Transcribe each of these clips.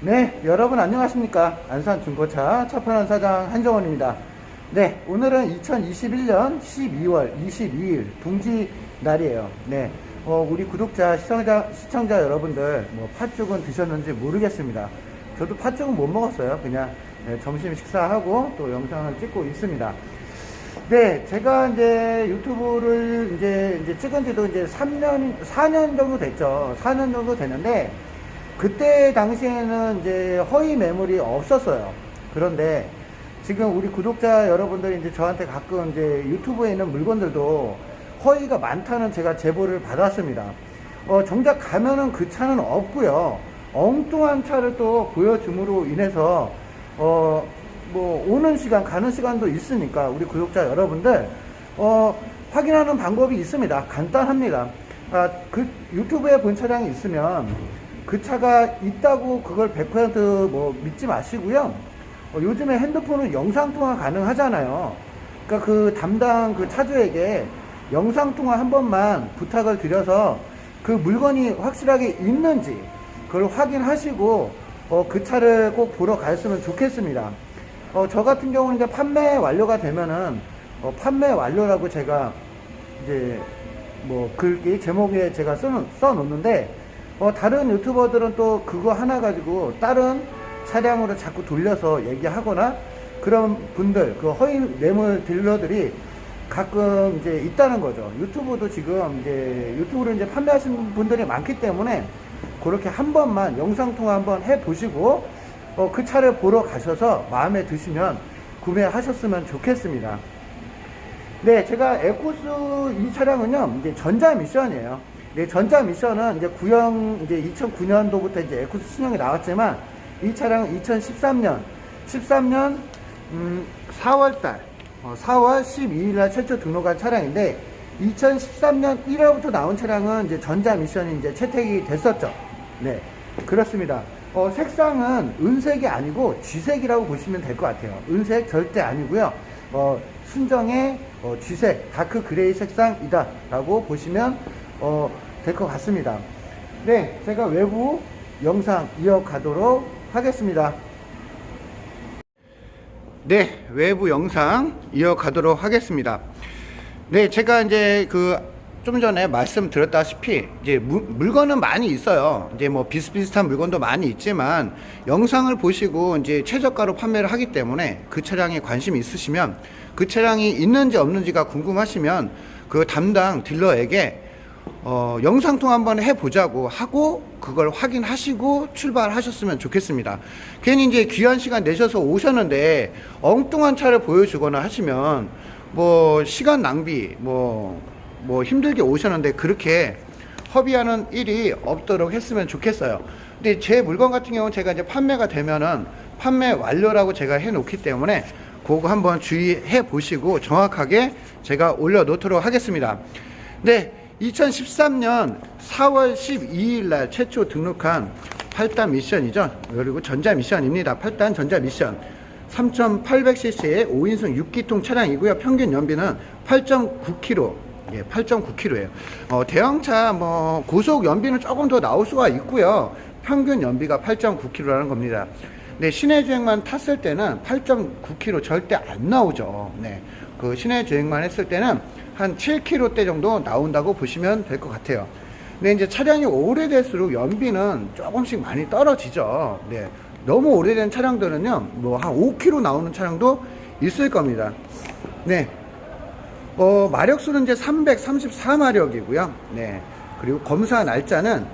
네, 여러분 안녕하십니까. 안산 중고차 차편한 사장 한정원입니다. 네, 오늘은 2021년 12월 22일 둥지 날이에요. 네, 어, 우리 구독자, 시청자, 시청자 여러분들, 뭐, 팥죽은 드셨는지 모르겠습니다. 저도 팥죽은 못 먹었어요. 그냥 네, 점심 식사하고 또 영상을 찍고 있습니다. 네, 제가 이제 유튜브를 이제, 이제 찍은 지도 이제 3년, 4년 정도 됐죠. 4년 정도 됐는데, 그때 당시에는 이제 허위 매물이 없었어요. 그런데 지금 우리 구독자 여러분들이 이제 저한테 가끔 이제 유튜브에 있는 물건들도 허위가 많다는 제가 제보를 받았습니다. 어, 정작 가면은 그 차는 없고요. 엉뚱한 차를 또 보여줌으로 인해서 어, 뭐 오는 시간 가는 시간도 있으니까 우리 구독자 여러분들 어, 확인하는 방법이 있습니다. 간단합니다. 아, 그 유튜브에 본 차량이 있으면 그 차가 있다고 그걸 100%뭐 믿지 마시고요. 어, 요즘에 핸드폰은 영상 통화 가능하잖아요. 그러니까 그 담당 그 차주에게 영상 통화 한 번만 부탁을 드려서 그 물건이 확실하게 있는지 그걸 확인하시고 어, 그 차를 꼭 보러 갔으면 좋겠습니다. 어, 저 같은 경우는 이제 판매 완료가 되면은 어, 판매 완료라고 제가 이제 뭐 글귀 제목에 제가 써놓, 써놓는데 어, 다른 유튜버들은 또 그거 하나 가지고 다른 차량으로 자꾸 돌려서 얘기하거나 그런 분들 그 허위 매물 딜러들이 가끔 이제 있다는 거죠. 유튜브도 지금 이제 유튜브를 이제 판매하시는 분들이 많기 때문에 그렇게 한 번만 영상 통화 한번 해 보시고 어, 그 차를 보러 가셔서 마음에 드시면 구매하셨으면 좋겠습니다. 네, 제가 에코스 이 차량은요, 이제 전자 미션이에요. 네, 전자 미션은 이제 구형, 이제 2009년도부터 이제 에코스 신형이 나왔지만, 이 차량은 2013년, 13년, 음, 4월달, 어, 4월 12일날 최초 등록한 차량인데, 2013년 1월부터 나온 차량은 이제 전자 미션이 이제 채택이 됐었죠. 네, 그렇습니다. 어, 색상은 은색이 아니고 쥐색이라고 보시면 될 것 같아요. 은색 절대 아니고요. 어, 순정의 어, 쥐색, 다크 그레이 색상이다 라고 보시면 어, 될 것 같습니다. 네, 제가 외부 영상 이어가도록 하겠습니다. 네, 외부 영상 이어가도록 하겠습니다. 네, 제가 이제 그 좀 전에 말씀드렸다시피 이제 무- 물건은 많이 있어요. 이제 뭐 비슷비슷한 물건도 많이 있지만 영상을 보시고 이제 최저가로 판매를 하기 때문에 그 차량에 관심이 있으시면 그 차량이 있는지 없는지가 궁금하시면 그 담당 딜러에게 어, 영상통화 한번 해보자고 하고 그걸 확인하시고 출발하셨으면 좋겠습니다. 괜히 이제 귀한 시간 내셔서 오셨는데 엉뚱한 차를 보여주거나 하시면 뭐 시간 낭비 뭐, 뭐 힘들게 오셨는데 그렇게 허비하는 일이 없도록 했으면 좋겠어요. 근데 제 물건 같은 경우는 제가 이제 판매가 되면은 판매 완료라고 제가 해 놓기 때문에 그거 한번 주의해 보시고 정확하게 제가 올려 놓도록 하겠습니다. 네, 2013년 4월 12일 날 최초 등록한 8단 미션이죠. 그리고 전자 미션입니다. 8단 전자 미션. 3,800cc의 5인승 6기통 차량이고요. 평균 연비는 8.9km. 예, 8.9km예요. 어, 대형차 뭐 고속 연비는 조금 더 나올 수가 있고요. 평균 연비가 8.9km라는 겁니다. 네, 시내 주행만 탔을 때는 8.9km 절대 안 나오죠. 네. 그 시내 주행만 했을 때는 한 7km대 정도 나온다고 보시면 될 것 같아요. 근데 이제 차량이 오래될수록 연비는 조금씩 많이 떨어지죠. 네. 너무 오래된 차량들은요, 뭐 한 5km 나오는 차량도 있을 겁니다. 네. 어, 마력수는 이제 334마력이고요. 네. 그리고 검사 날짜는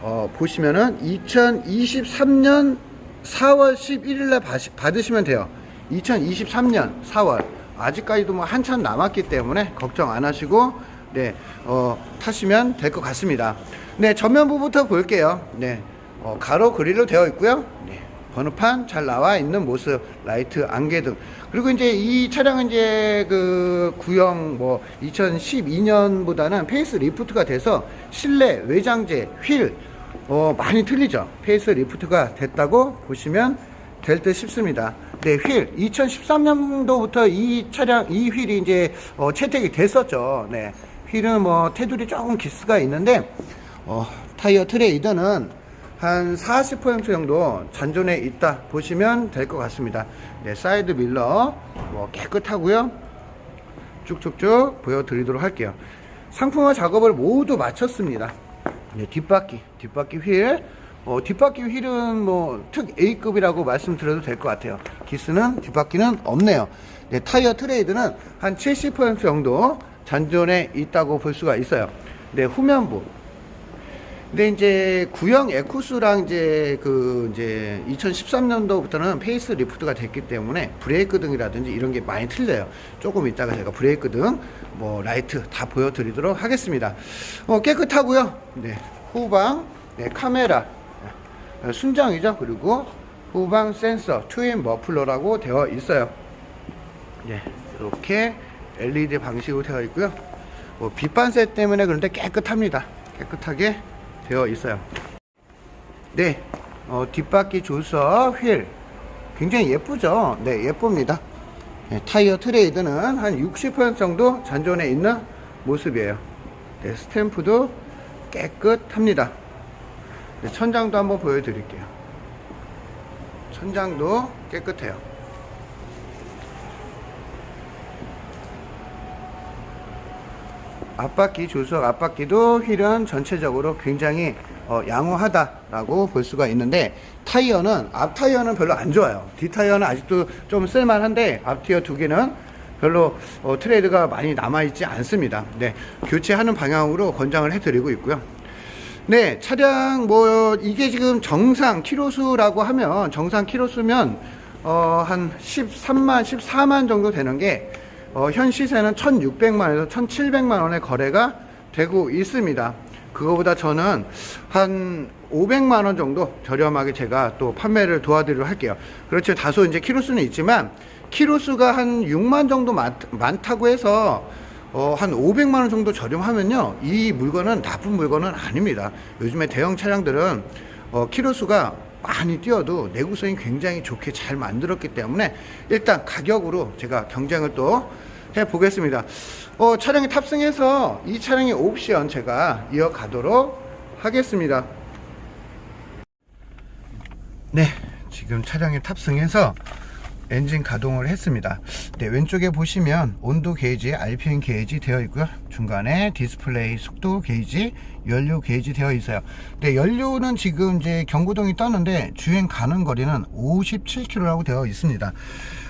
어, 보시면은 2023년 4월 11일 날 받으시면 돼요. 2023년 4월. 아직까지도 뭐 한참 남았기 때문에 걱정 안 하시고 네, 어, 타시면 될 것 같습니다. 네, 전면부부터 볼게요. 네. 어, 가로 그릴로 되어 있고요. 네. 번호판 잘 나와 있는 모습, 라이트, 안개등. 그리고 이제 이 차량은 이제 그 구형 뭐 2012년보다는 페이스 리프트가 돼서 실내 외장재, 휠, 어, 많이 틀리죠. 페이스 리프트가 됐다고 보시면 될 듯 싶습니다. 네, 휠. 2013년도부터 이 차량, 이 휠이 이제 어, 채택이 됐었죠. 네. 휠은 뭐 테두리 조금 기스가 있는데, 어, 타이어 트레이드는 한 40% 정도 잔존해 있다 보시면 될 것 같습니다. 네, 사이드 밀러 뭐 깨끗하고요. 쭉쭉쭉 보여드리도록 할게요. 상품화 작업을 모두 마쳤습니다. 네, 뒷바퀴, 뒷바퀴 휠. 어, 뒷바퀴 휠은 뭐 특 A급이라고 말씀드려도 될 것 같아요. 기스는 뒷바퀴는 없네요. 네, 타이어 트레이드는 한 70% 정도 잔존해 있다고 볼 수가 있어요. 네, 후면부. 근데 이제 구형 에쿠스랑 이제 그 이제 2013년도부터는 페이스 리프트가 됐기 때문에 브레이크 등이라든지 이런 게 많이 틀려요. 조금 이따가 제가 브레이크 등, 뭐 라이트 다 보여드리도록 하겠습니다. 어, 깨끗하고요. 네, 후방, 네, 카메라, 네, 순정이죠. 그리고 후방 센서, 트윈 머플러라고 되어 있어요. 네, 이렇게 LED 방식으로 되어 있고요. 뭐 빛반세 때문에 그런데 깨끗합니다. 깨끗하게 되어 있어요. 네, 어, 뒷바퀴 조석 휠 굉장히 예쁘죠? 네, 예쁩니다. 네, 타이어 트레이드는 한 60% 정도 잔존해 있는 모습이에요. 네, 스탬프도 깨끗합니다. 네, 천장도 한번 보여드릴게요. 천장도 깨끗해요. 앞바퀴 조석 앞바퀴도 휠은 전체적으로 굉장히 어, 양호하다라고 볼 수가 있는데 타이어는 앞 타이어는 별로 안 좋아요. 뒷 타이어는 아직도 좀 쓸만한데 앞 타이어 두 개는 별로 어, 트레이드가 많이 남아 있지 않습니다. 네, 교체하는 방향으로 권장을 해드리고 있고요. 네, 차량 뭐 이게 지금 정상 키로수라고 하면 정상 키로수면 어, 한 13만, 14만 정도 되는 게 어, 현 시세는 1,600만에서 1,700만 원의 거래가 되고 있습니다. 그거보다 저는 한 500만 원 정도 저렴하게 제가 또 판매를 도와드리도록 할게요. 그렇죠. 다소 이제 키로수는 있지만 키로수가 한 6만 정도 많, 많다고 해서 어, 한 500만 원 정도 저렴하면요. 이 물건은 나쁜 물건은 아닙니다. 요즘에 대형 차량들은 어, 키로수가 많이 뛰어도 내구성이 굉장히 좋게 잘 만들었기 때문에 일단 가격으로 제가 경쟁을 또 해보겠습니다. 어, 차량에 탑승해서 이 차량의 옵션 제가 이어가도록 하겠습니다. 네, 지금 차량에 탑승해서 엔진 가동을 했습니다. 네, 왼쪽에 보시면 온도 게이지, RPM 게이지 되어 있고요. 중간에 디스플레이 속도 게이지, 연료 게이지 되어 있어요. 네, 연료는 지금 이제 경고등이 떴는데 주행 가는 거리는 57km라고 되어 있습니다.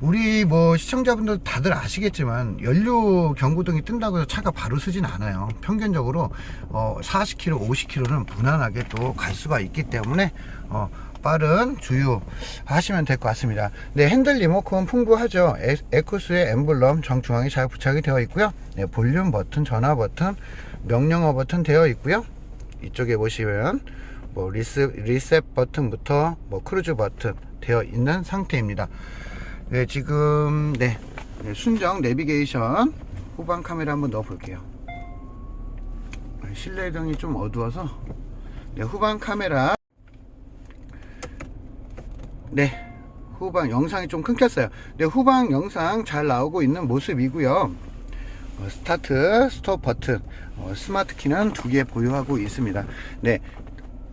우리 뭐 시청자분들 다들 아시겠지만 연료 경고등이 뜬다고 해서 차가 바로 쓰진 않아요. 평균적으로 어 40km, 50km는 무난하게 또 갈 수가 있기 때문에 어 빠른 주유 하시면 될 것 같습니다. 네, 핸들 리모컨 풍부하죠. 에, 에쿠스의 엠블럼 정중앙에 잘 부착이 되어 있고요. 네, 볼륨 버튼, 전화 버튼, 명령어 버튼 되어 있고요. 이쪽에 보시면 뭐 리스, 리셋 버튼부터 뭐 크루즈 버튼 되어 있는 상태입니다. 네, 지금 네, 네, 순정 내비게이션 후방 카메라 한번 넣어 볼게요. 실내 등이 좀 어두워서 네, 후방 카메라 네. 후방 영상이 좀 끊겼어요. 네 후방 영상 잘 나오고 있는 모습이고요. 어, 스타트 스톱 버튼 어, 스마트 키는 두 개 보유하고 있습니다. 네.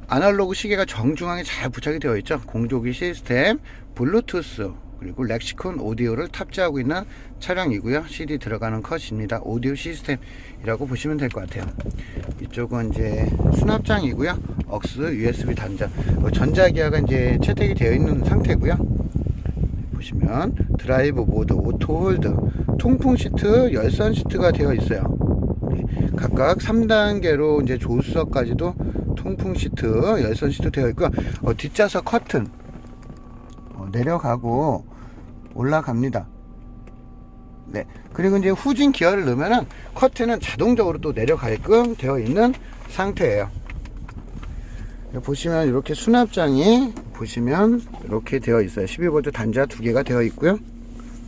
아날로그 시계가 정중앙에 잘 부착이 되어 있죠. 공조기 시스템 블루투스 그리고 렉시콘 오디오를 탑재하고 있는 차량이고요. CD 들어가는 컷입니다. 오디오 시스템이라고 보시면 될 것 같아요. 이쪽은 이제 수납장이고요. 억스 USB 단자 어, 전자기어가 이제 채택이 되어 있는 상태고요. 보시면 드라이브 모드 오토 홀드 통풍 시트 열선 시트가 되어 있어요. 네, 각각 3단계로 이제 조수석까지도 통풍 시트 열선 시트 되어 있고요. 어, 뒷좌석 커튼. 어, 내려가고 올라갑니다. 네. 그리고 이제 후진 기어를 넣으면은 커튼은 자동적으로 또 내려가게끔 되어 있는 상태예요. 보시면 이렇게 수납장이 보시면 이렇게 되어 있어요. 12V 단자 두 개가 되어 있고요.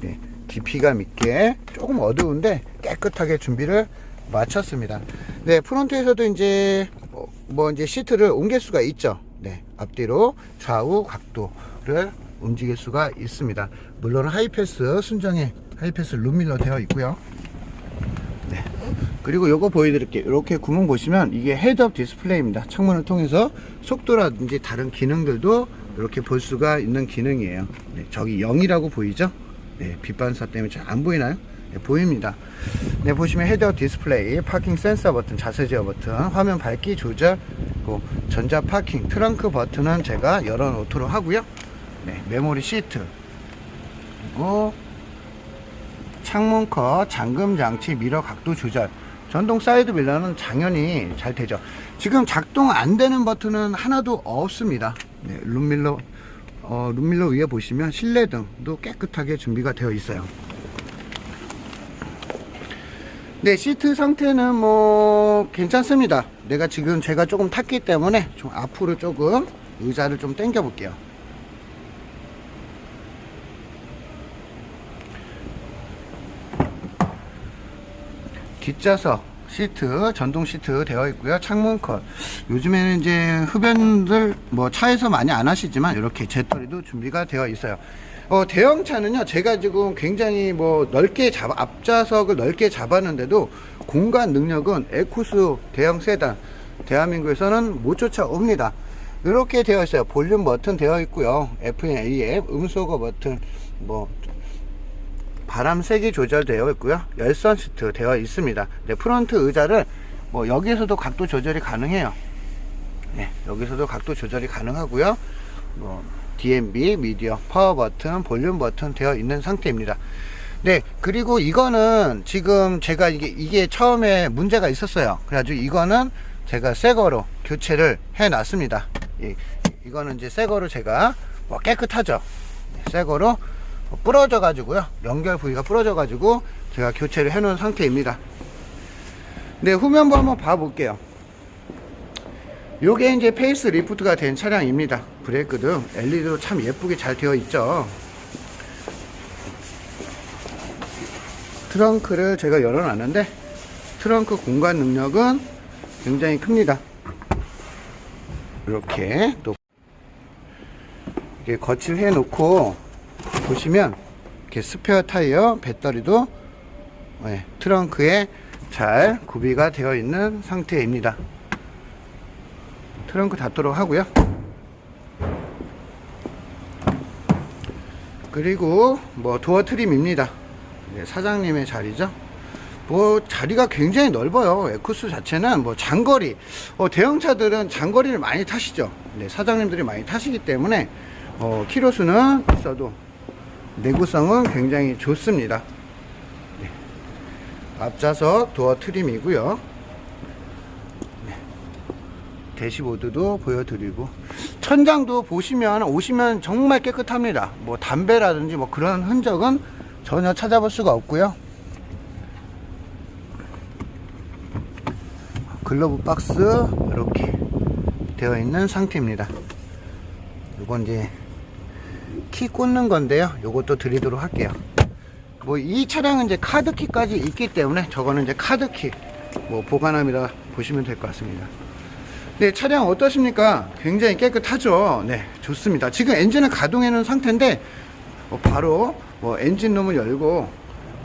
네. 깊이감 있게 조금 어두운데 깨끗하게 준비를 마쳤습니다. 네. 프론트에서도 이제 뭐, 뭐 이제 시트를 옮길 수가 있죠. 네. 앞뒤로 좌우 각도를 움직일 수가 있습니다. 물론 하이패스 순정의 하이패스 룸밀러 되어 있고요. 네. 그리고 요거 보여드릴게요. 이렇게 구멍 보시면 이게 헤드업 디스플레이입니다. 창문을 통해서 속도라든지 다른 기능들도 이렇게 볼 수가 있는 기능이에요. 네, 저기 0이라고 보이죠? 네, 빛반사 때문에 잘 안 보이나요? 네, 보입니다. 네, 보시면 헤드업 디스플레이, 파킹 센서 버튼, 자세 제어 버튼, 화면 밝기 조절, 그리고 전자 파킹, 트렁크 버튼은 제가 열어 놓도록 하고요. 네, 메모리 시트, 그리고 창문 컷, 잠금 장치, 미러 각도 조절. 전동 사이드 밀러는 당연히 잘 되죠. 지금 작동 안 되는 버튼은 하나도 없습니다. 네, 룸밀러, 어, 룸밀러 위에 보시면 실내등도 깨끗하게 준비가 되어 있어요. 네, 시트 상태는 뭐 괜찮습니다. 내가 지금 제가 조금 탔기 때문에 좀 앞으로 조금 의자를 좀 당겨 볼게요. 뒷좌석 시트 전동 시트 되어 있고요. 창문 컷. 요즘에는 이제 흡연들 뭐 차에서 많이 안 하시지만 이렇게 재떨이도 준비가 되어 있어요. 어, 대형차는요 제가 지금 굉장히 뭐 넓게 잡아 앞좌석을 넓게 잡았는데도 공간 능력은 에쿠스 대형 세단 대한민국에서는 못 쫓아옵니다. 이렇게 되어 있어요. 볼륨 버튼 되어 있고요. FM, AM 음소거 버튼 뭐 바람 세기 조절되어 있고요. 열선 시트 되어 있습니다. 네, 프론트 의자를 뭐 여기에서도 각도 조절이 가능해요. 네, 여기서도 각도 조절이 가능하고요. 뭐 DMB, 미디어, 파워 버튼, 볼륨 버튼 되어 있는 상태입니다. 네, 그리고 이거는 지금 제가 이게 이게 처음에 문제가 있었어요. 그래가지고 이거는 제가 새 거로 교체를 해 놨습니다. 이, 이거는 이제 새 거로 제가 뭐 깨끗하죠. 네, 새 거로 부러져 가지고요. 연결 부위가 부러져 가지고 제가 교체를 해 놓은 상태입니다. 네 후면부 한번 봐 볼게요. 요게 이제 페이스 리프트가 된 차량입니다. 브레이크 등 LED도 참 예쁘게 잘 되어 있죠. 트렁크를 제가 열어 놨는데 트렁크 공간 능력은 굉장히 큽니다. 이렇게 또 이렇게 거칠해 놓고 보시면 이렇게 스페어 타이어 배터리도 네, 트렁크에 잘 구비가 되어 있는 상태입니다. 트렁크 닫도록 하고요. 그리고 뭐 도어 트림입니다. 네, 사장님의 자리죠. 뭐 자리가 굉장히 넓어요. 에쿠스 자체는 뭐 장거리. 어, 대형차들은 장거리를 많이 타시죠. 네, 사장님들이 많이 타시기 때문에 어, 키로수는 있어도 내구성은 굉장히 좋습니다. 네. 앞좌석 도어 트림이고요. 네. 대시보드도 보여드리고 천장도 보시면 오시면 정말 깨끗합니다. 뭐 담배라든지 뭐 그런 흔적은 전혀 찾아볼 수가 없고요. 글러브 박스 이렇게 되어 있는 상태입니다. 이건 이제 키 꽂는 건데요. 요것도 드리도록 할게요. 뭐 이 차량은 이제 카드키까지 있기 때문에 저거는 이제 카드키 뭐 보관함이라 보시면 될 것 같습니다. 네, 차량 어떠십니까? 굉장히 깨끗하죠? 네, 좋습니다. 지금 엔진을 가동해 놓은 상태인데 어, 바로 뭐 엔진 룸을 열고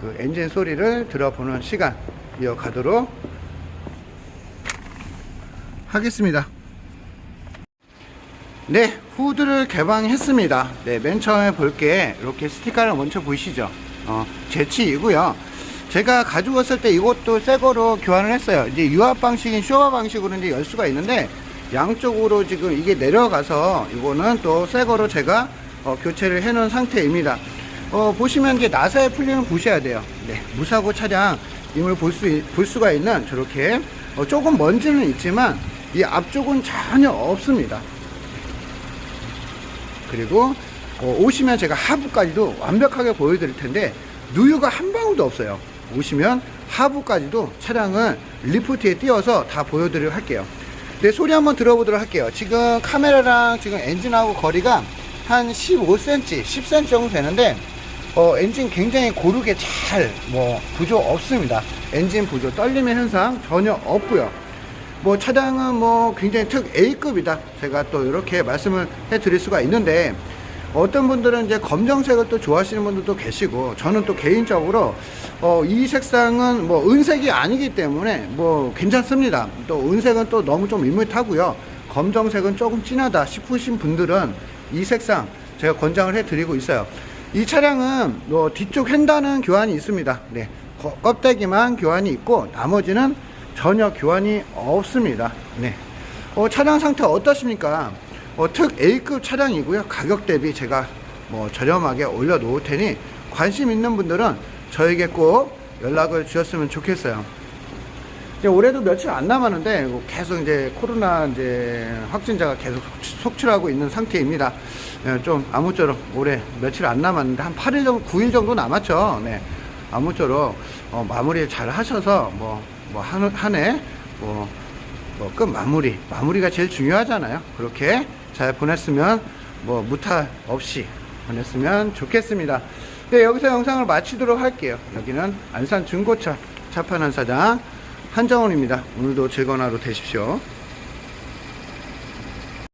그 엔진 소리를 들어보는 시간 이어가도록 하겠습니다. 네, 후드를 개방했습니다. 네, 맨 처음에 볼 게 이렇게 스티커를 먼저 보이시죠? 어, 제치이고요. 제가 가지고 왔을 때 이것도 새 거로 교환을 했어요. 이제 유압 방식인 쇼와 방식으로 이제 열 수가 있는데 양쪽으로 지금 이게 내려가서 이거는 또 새 거로 제가 어, 교체를 해 놓은 상태입니다. 어, 보시면 이제 나사에 풀리는 보셔야 돼요. 네, 무사고 차량임을 볼, 수, 볼 수가 있는 저렇게 어, 조금 먼지는 있지만 이 앞쪽은 전혀 없습니다. 그리고 어, 오시면 제가 하부까지도 완벽하게 보여드릴 텐데 누유가 한 방울도 없어요. 오시면 하부까지도 차량을 리프트에 띄워서 다 보여드리도록 할게요. 네, 소리 한번 들어보도록 할게요. 지금 카메라랑 지금 엔진하고 거리가 한 15cm, 10cm 정도 되는데 어, 엔진 굉장히 고르게 잘 뭐 부조 없습니다. 엔진 부조 떨림의 현상 전혀 없고요. 뭐 차량은 뭐 굉장히 특 A급이다. 제가 또 이렇게 말씀을 해 드릴 수가 있는데 어떤 분들은 이제 검정색을 또 좋아하시는 분들도 계시고 저는 또 개인적으로 어, 이 색상은 뭐 은색이 아니기 때문에 뭐 괜찮습니다. 또 은색은 또 너무 좀 밋밋하고요. 검정색은 조금 진하다 싶으신 분들은 이 색상 제가 권장을 해 드리고 있어요. 이 차량은 뭐 뒤쪽 휀다는 교환이 있습니다. 네, 거- 껍데기만 교환이 있고 나머지는 전혀 교환이 없습니다. 네. 어, 차량 상태 어떠십니까? 어, 특 A급 차량이고요. 가격 대비 제가 뭐 저렴하게 올려놓을 테니 관심 있는 분들은 저에게 꼭 연락을 주셨으면 좋겠어요. 이제 올해도 며칠 안 남았는데 뭐 계속 이제 코로나 이제 확진자가 계속 속출- 속출하고 있는 상태입니다. 예, 좀 아무쪼록 올해 며칠 안 남았는데 한 8일 정도, 9일 정도 남았죠. 네. 아무쪼록 어, 마무리 잘 하셔서 뭐, 뭐 해, 뭐, 뭐끝 마무리, 마무리가 제일 중요하잖아요. 그렇게 잘 보냈으면 뭐 무탈 없이 보냈으면 좋겠습니다. 네, 여기서 영상을 마치도록 할게요. 여기는 안산 중고차 차판한 사장 한정훈입니다. 오늘도 즐거운 하루 되십시오.